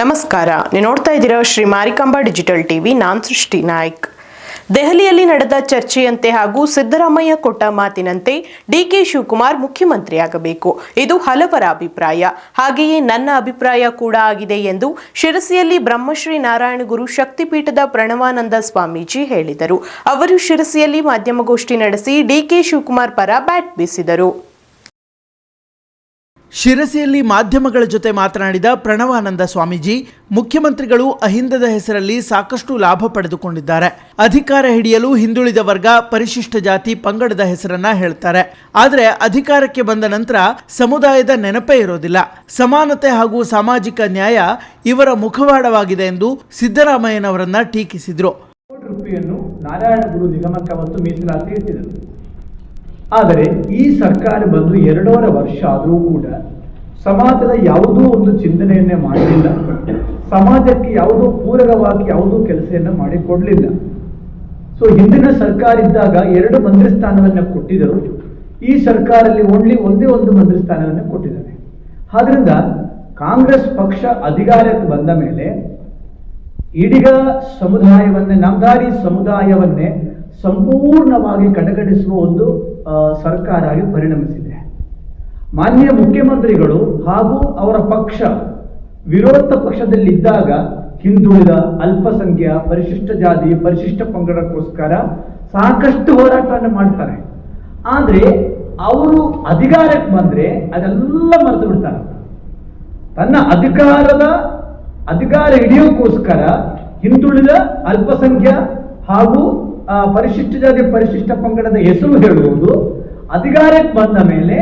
ನಮಸ್ಕಾರ. ನೀವು ನೋಡ್ತಾ ಇದ್ದೀರಾ ಶ್ರೀ ಮಾರಿಕಾಂಬಾ ಡಿಜಿಟಲ್ ಟಿವಿ. ನಾನ್ ಸೃಷ್ಟಿ ನಾಯ್ಕ್. ದೆಹಲಿಯಲ್ಲಿ ನಡೆದ ಚರ್ಚೆಯಂತೆ ಹಾಗೂ ಸಿದ್ದರಾಮಯ್ಯ ಕೊಟ್ಟ ಮಾತಿನಂತೆ ಡಿ ಕೆ ಶಿವಕುಮಾರ್ ಮುಖ್ಯಮಂತ್ರಿಯಾಗಬೇಕು. ಇದು ಹಲವರ ಅಭಿಪ್ರಾಯ. ಹಾಗೆಯೇ ನನ್ನ ಅಭಿಪ್ರಾಯ ಕೂಡ ಆಗಿದೆ ಎಂದು ಶಿರಸಿಯಲ್ಲಿ ಬ್ರಹ್ಮಶ್ರೀ ನಾರಾಯಣಗುರು ಶಕ್ತಿಪೀಠದ ಪ್ರಣವಾನಂದ ಸ್ವಾಮೀಜಿ ಹೇಳಿದರು. ಅವರು ಶಿರಸಿಯಲ್ಲಿ ಮಾಧ್ಯಮಗೋಷ್ಠಿ ನಡೆಸಿ ಡಿಕೆ ಶಿವಕುಮಾರ್ ಪರ ಬ್ಯಾಟ್ ಬೀಸಿದರು. ಶಿರಸಿಯಲ್ಲಿ ಮಾಧ್ಯಮಗಳ ಜೊತೆ ಮಾತನಾಡಿದ ಪ್ರಣವಾನಂದ ಸ್ವಾಮೀಜಿ, ಮುಖ್ಯಮಂತ್ರಿಗಳು ಅಹಿಂದದ ಹೆಸರಲ್ಲಿ ಸಾಕಷ್ಟು ಲಾಭ ಪಡೆದುಕೊಂಡಿದ್ದಾರೆ. ಅಧಿಕಾರ ಹಿಡಿಯಲು ಹಿಂದುಳಿದ ವರ್ಗ ಪರಿಶಿಷ್ಟ ಜಾತಿ ಪಂಗಡದ ಹೆಸರನ್ನ ಹೇಳ್ತಾರೆ. ಆದರೆ ಅಧಿಕಾರಕ್ಕೆ ಬಂದ ನಂತರ ಸಮುದಾಯದ ನೆನಪೇ ಇರೋದಿಲ್ಲ. ಸಮಾನತೆ ಹಾಗೂ ಸಾಮಾಜಿಕ ನ್ಯಾಯ ಇವರ ಮುಖವಾಡವಾಗಿದೆ ಎಂದು ಸಿದ್ದರಾಮಯ್ಯನವರನ್ನ ಟೀಕಿಸಿದ್ರು. ನಾರಾಯಣ ಗುರು ನಿಗಮಕ್ಕೆ ಮೀಸಲಾತಿ ಆದರೆ ಈ ಸರ್ಕಾರ ಬಂದು ಎರಡೂವರೆ ವರ್ಷ ಆದರೂ ಕೂಡ ಸಮಾಜದ ಯಾವುದೋ ಒಂದು ಚಿಂತನೆಯನ್ನೇ ಮಾಡಲಿಲ್ಲ ಸಮಾಜಕ್ಕೆ ಯಾವುದೋ ಪೂರಕವಾಗಿ ಯಾವುದೋ ಕೆಲಸವನ್ನು ಮಾಡಿಕೊಡ್ಲಿಲ್ಲ. ಸೊ ಹಿಂದಿನ ಸರ್ಕಾರ ಇದ್ದಾಗ ಎರಡು ಮಂತ್ರಿ ಸ್ಥಾನವನ್ನು ಕೊಟ್ಟಿದ್ದರು. ಈ ಸರ್ಕಾರದಲ್ಲಿ ಓನ್ಲಿ ಒಂದೇ ಒಂದು ಮಂತ್ರಿ ಸ್ಥಾನವನ್ನು ಕೊಟ್ಟಿದ್ದಾರೆ. ಆದ್ರಿಂದ ಕಾಂಗ್ರೆಸ್ ಪಕ್ಷ ಅಧಿಕಾರಕ್ಕೆ ಬಂದ ಮೇಲೆ ಇಡೀ ಸಮುದಾಯವನ್ನೇ, ನಮ್ದಾರಿ ಸಮುದಾಯವನ್ನೇ ಸಂಪೂರ್ಣವಾಗಿ ಕಡೆಗಣಿಸುವ ಒಂದು ಸರ್ಕಾರ ಆಗಿ ಪರಿಣಮಿಸಿದೆ. ಮಾನ್ಯ ಮುಖ್ಯಮಂತ್ರಿಗಳು ಹಾಗೂ ಅವರ ಪಕ್ಷ, ವಿರೋಧ ಪಕ್ಷದಲ್ಲಿದ್ದಾಗ ಹಿಂದುಳಿದ ಅಲ್ಪಸಂಖ್ಯಾ, ಪರಿಶಿಷ್ಟ ಜಾತಿ, ಪರಿಶಿಷ್ಟ ಪಂಗಡಕ್ಕೋಸ್ಕರ ಸಾಕಷ್ಟು ಹೋರಾಟವನ್ನು ಮಾಡ್ತಾರೆ. ಆದರೆ ಅವರು ಅಧಿಕಾರಕ್ಕೆ ಬಂದರೆ ಅದೆಲ್ಲ ಮರೆತು ಬಿಡ್ತಾರೆ. ತನ್ನ ಅಧಿಕಾರದ, ಅಧಿಕಾರ ಹಿಡಿಯೋಕ್ಕೋಸ್ಕರ ಹಿಂದುಳಿದ ಅಲ್ಪಸಂಖ್ಯಾ ಹಾಗೂ ಪರಿಶಿಷ್ಟ ಜಾತಿ ಪರಿಶಿಷ್ಟ ಪಂಗಡದ ಹೆಸರು ಹೇಳುವುದು, ಅಧಿಕಾರಕ್ಕೆ ಬಂದ ಮೇಲೆ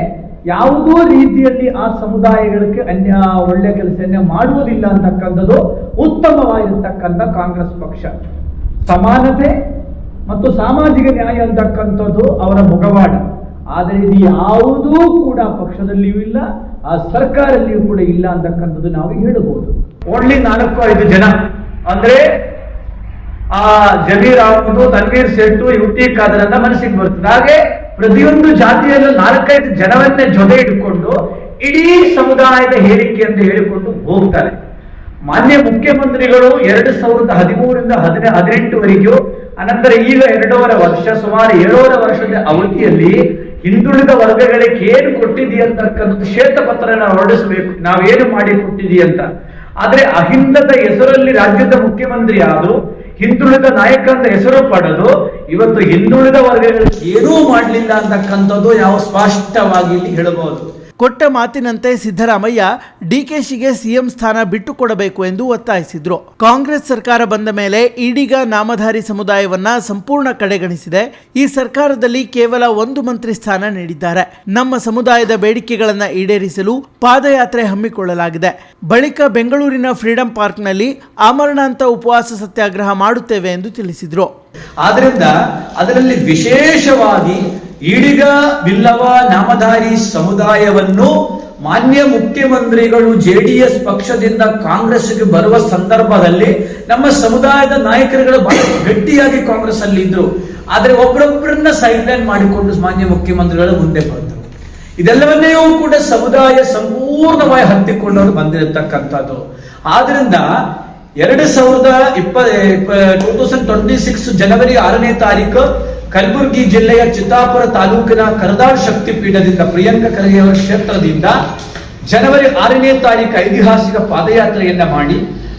ಯಾವುದೋ ರೀತಿಯಲ್ಲಿ ಆ ಸಮುದಾಯಗಳಿಗೆ ಅನ್ಯ, ಒಳ್ಳೆ ಕೆಲಸವನ್ನ ಮಾಡುವುದಿಲ್ಲ ಅಂತಕ್ಕಂಥದ್ದು ಉತ್ತಮವಾಗಿರ್ತಕ್ಕಂಥ ಕಾಂಗ್ರೆಸ್ ಪಕ್ಷ. ಸಮಾನತೆ ಮತ್ತು ಸಾಮಾಜಿಕ ನ್ಯಾಯ ಅಂತಕ್ಕಂಥದ್ದು ಅವರ ಮುಖವಾಡ. ಆದರೆ ಇದು ಯಾವುದೂ ಕೂಡ ಪಕ್ಷದಲ್ಲಿಯೂ ಇಲ್ಲ, ಆ ಸರ್ಕಾರದಲ್ಲಿಯೂ ಕೂಡ ಇಲ್ಲ ಅಂತಕ್ಕಂಥದ್ದು ನಾವು ಹೇಳಬಹುದು ಓನ್ಲಿ ನಾಲ್ಕು ಐದು ಜನ. ಅಂದ್ರೆ ಆ ಜಮೀರ್ ಅವರದು ತನ್ವೀರ್ ಸೆಟ್ಟು, ಯುಟಿ ಖಾದರ್ ಅಂತ ಮನಸ್ಸಿಗೆ ಬರ್ತದೆ ಹಾಗೆ ಪ್ರತಿಯೊಂದು ಜಾತಿಯಲ್ಲೂ ನಾಲ್ಕೈದು ಜನವನ್ನೇ ಜೊತೆ ಇಟ್ಕೊಂಡು ಇಡೀ ಸಮುದಾಯದ ಹೇಳಿಕೆ ಅಂತ ಹೇಳಿಕೊಂಡು ಹೋಗ್ತಾರೆ. ಮಾನ್ಯ ಮುಖ್ಯಮಂತ್ರಿಗಳು ಎರಡು ಸಾವಿರದ ಹದಿಮೂರರಿಂದ ಹದಿನ, ಹದಿನೆಂಟುವರೆಗೂ, ಅನಂತರ ಈಗ ಎರಡೂವರೆ ವರ್ಷ, ಸುಮಾರು ಏಳೂವರೆ ವರ್ಷದ ಅವಧಿಯಲ್ಲಿ ಹಿಂದುಳಿದ ವರ್ಗಗಳಿಗೆ ಏನು ಕೊಟ್ಟಿದ್ದೀ ಅಂತಕ್ಕಂಥದ್ದು ನಾವು ಹೊರಡಿಸಬೇಕು. ನಾವೇನು ಮಾಡಿ ಕೊಟ್ಟಿದ್ದೀ ಅಂತ. ಆದ್ರೆ ಅಹಿಂದದ ಹೆಸರಲ್ಲಿ ರಾಜ್ಯದ ಮುಖ್ಯಮಂತ್ರಿ ಆದ್ರು ಹಿಂದುಳಿದ ನಾಯಕ ಅಂತ ಹೆಸರು ಪಡೆದು ಇವತ್ತು ಹಿಂದುಳಿದ ವರ್ಗಗಳಿಗೆ ಏನೂ ಮಾಡಲಿಲ್ಲ ಅಂತಕ್ಕಂಥದ್ದು ಯಾವ ಸ್ಪಷ್ಟವಾಗಿ ಇಲ್ಲಿ ಹೇಳಬಹುದು ಕೊಟ್ಟ ಮಾತಿನಂತೆ ಸಿದ್ದರಾಮಯ್ಯ ಡಿಕೆಶಿಗೆ ಸಿಎಂ ಸ್ಥಾನ ಬಿಟ್ಟುಕೊಡಬೇಕು ಎಂದು ಒತ್ತಾಯಿಸಿದ್ರು. ಕಾಂಗ್ರೆಸ್ ಸರ್ಕಾರ ಬಂದ ಮೇಲೆ ಈಡಿಗ ನಾಮಧಾರಿ ಸಮುದಾಯವನ್ನ ಸಂಪೂರ್ಣ ಕಡೆಗಣಿಸಿದೆ. ಈ ಸರ್ಕಾರದಲ್ಲಿ ಕೇವಲ ಒಂದು ಮಂತ್ರಿ ಸ್ಥಾನ ನೀಡಿದ್ದಾರೆ. ನಮ್ಮ ಸಮುದಾಯದ ಬೇಡಿಕೆಗಳನ್ನು ಈಡೇರಿಸಲು ಪಾದಯಾತ್ರೆ ಹಮ್ಮಿಕೊಳ್ಳಲಾಗಿದೆ. ಬಳಿಕ ಬೆಂಗಳೂರಿನ ಫ್ರೀಡಂ ಪಾರ್ಕ್ನಲ್ಲಿ ಆಮರಣಾಂತ ಉಪವಾಸ ಸತ್ಯಾಗ್ರಹ ಮಾಡುತ್ತೇವೆ ಎಂದು ತಿಳಿಸಿದರು. ಆದ್ರಿಂದ ಅದರಲ್ಲಿ ವಿಶೇಷವಾಗಿ ಈಡಿಗ ಬಿಲ್ಲವ ನಾಮಧಾರಿ ಸಮುದಾಯವನ್ನು ಮಾನ್ಯ ಮುಖ್ಯಮಂತ್ರಿಗಳು ಜೆಡಿಎಸ್ ಪಕ್ಷದಿಂದ ಕಾಂಗ್ರೆಸ್ಗೆ ಬರುವ ಸಂದರ್ಭದಲ್ಲಿ ನಮ್ಮ ಸಮುದಾಯದ ನಾಯಕರುಗಳು ಬಹಳ ಗಟ್ಟಿಯಾಗಿ ಕಾಂಗ್ರೆಸ್ ಅಲ್ಲಿ ಇದ್ರು ಆದ್ರೆ ಒಬ್ಬರೊಬ್ಬರನ್ನ ಸೈಡ್ಲೈನ್ ಮಾಡಿಕೊಂಡು ಮಾನ್ಯ ಮುಖ್ಯಮಂತ್ರಿಗಳು ಮುಂದೆ ಬಂದರು. ಇದೆಲ್ಲವನ್ನೆಯೂ ಕೂಡ ಸಮುದಾಯ ಸಂಪೂರ್ಣವಾಗಿ ಹತ್ತಿಕೊಂಡವರು ಬಂದಿರತಕ್ಕಂಥದ್ದು. ಆದ್ರಿಂದ ಎರಡು ಸಾವಿರದ ಇಪ್ಪ ಟೂ ತೌಸಂಡ್ ಟ್ವೆಂಟಿ ಸಿಕ್ಸ್ ಜನವರಿ ಆರನೇ ತಾರೀಕು ಕಲಬುರಗಿ ಜಿಲ್ಲೆಯ ಚಿತ್ತಾಪುರ ತಾಲೂಕಿನ ಕರದಾಳ್ ಶಕ್ತಿ ಪೀಠದಿಂದ ಪ್ರಿಯಾಂಕ ಕ್ಷೇತ್ರದಿಂದ ಜನವರಿ ಆರನೇ ತಾರೀಕು ಐತಿಹಾಸಿಕ ಪಾದಯಾತ್ರೆಯನ್ನ ಮಾಡಿ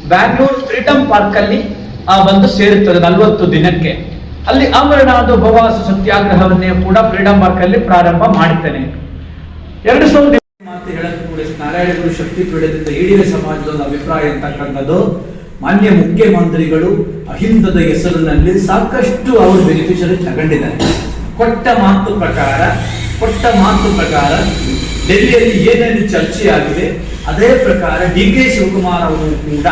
ಬ್ಯಾಂಗ್ಳೂರ್ ಫ್ರೀಡಂ ಪಾರ್ಕ್ ಅಲ್ಲಿ ಆ, ಬಂದು ಸೇರುತ್ತದೆ ನಲವತ್ತು ದಿನಕ್ಕೆ. ಅಲ್ಲಿ ಅಮರನಾಥ ಉಪವಾಸ ಸತ್ಯಾಗ್ರಹವನ್ನೇ ಕೂಡ ಫ್ರೀಡಂ ಪಾರ್ಕ್ ಅಲ್ಲಿ ಪ್ರಾರಂಭ ಮಾಡುತ್ತೇನೆ ಎರಡು ಸಾವಿರದ ಮಾತು ಹೇಳಕ್ಕೆ ನಾರಾಯಣಗುರು ಶಕ್ತಿ ಪೀಠದಿಂದ ಈಡಿನ ಸಮಾಜದ ಅಭಿಪ್ರಾಯ ಅಂತಕ್ಕಂಥದ್ದು ಮಾನ್ಯ ಮುಖ್ಯಮಂತ್ರಿಗಳು ಅಹಿಂದದ ಹೆಸರಿನಲ್ಲಿ ಸಾಕಷ್ಟು ಅವರು ಬೆನಿಫಿಷರಿ ತಗೊಂಡಿದ್ದಾರೆ. ಕೊಟ್ಟ ಮಾತು ಪ್ರಕಾರ, ಕೊಟ್ಟ ಮಾತು ಪ್ರಕಾರ ಡೆಲ್ಲಿಯಲ್ಲಿ ಏನೇನು ಚರ್ಚೆ ಆಗಿದೆ ಅದೇ ಪ್ರಕಾರ ಡಿ ಕೆ ಶಿವಕುಮಾರ್ ಅವರು ಕೂಡ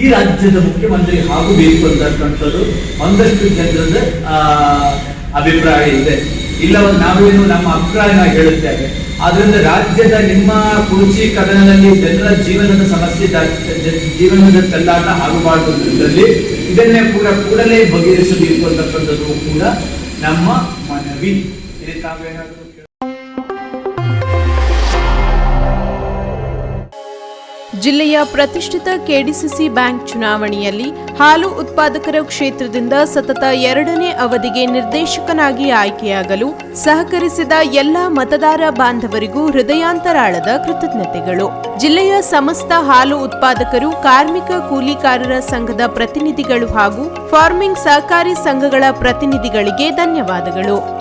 ಈ ರಾಜ್ಯದ ಮುಖ್ಯಮಂತ್ರಿ ಆಗಬೇಕು ಅಂತಕ್ಕಂಥದ್ದು ಒಂದಷ್ಟು ಜನರದ ಅಭಿಪ್ರಾಯ ಇದೆ. ಇಲ್ಲವ ನಾವೇನು ನಮ್ಮ ಅಭಿಪ್ರಾಯನ ಹೇಳುತ್ತೇವೆ. ಆದ್ರಿಂದ ರಾಜ್ಯದ ನಿಮ್ಮ ಕುರುಚಿ ಕದನದಲ್ಲಿ ಜನರ ಜೀವನದ ಸಮಸ್ಯೆ ಜೀವನದ ಚೆಲ್ಲಾಟ ಆಗಬಾರದು ಇದರಲ್ಲಿ ಇದನ್ನೇ ಕೂಡ ಕೂಡಲೇ ಬಗೆಹರಿಸಬೇಕು ಅಂತಕ್ಕಂಥದ್ದು ಕೂಡ ನಮ್ಮ ಮನವಿ. ಇದಕ್ಕೆ ಜಿಲ್ಲೆಯ ಪ್ರತಿಷ್ಠಿತ ಕೆಡಿಸಿಸಿ ಬ್ಯಾಂಕ್ ಚುನಾವಣೆಯಲ್ಲಿ ಹಾಲು ಉತ್ಪಾದಕರ ಕ್ಷೇತ್ರದಿಂದ ಸತತ ಎರಡನೇ ಅವಧಿಗೆ ನಿರ್ದೇಶಕನಾಗಿ ಆಯ್ಕೆಯಾಗಲು ಸಹಕರಿಸಿದ ಎಲ್ಲ ಮತದಾರ ಬಾಂಧವರಿಗೂ ಹೃದಯಾಂತರಾಳದ ಕೃತಜ್ಞತೆಗಳು. ಜಿಲ್ಲೆಯ ಸಮಸ್ತ ಹಾಲು ಉತ್ಪಾದಕರು, ಕಾರ್ಮಿಕ ಕೂಲಿಕಾರರ ಸಂಘದ ಪ್ರತಿನಿಧಿಗಳು ಹಾಗೂ ಫಾರ್ಮಿಂಗ್ ಸಹಕಾರಿ ಸಂಘಗಳ ಪ್ರತಿನಿಧಿಗಳಿಗೆ ಧನ್ಯವಾದಗಳು.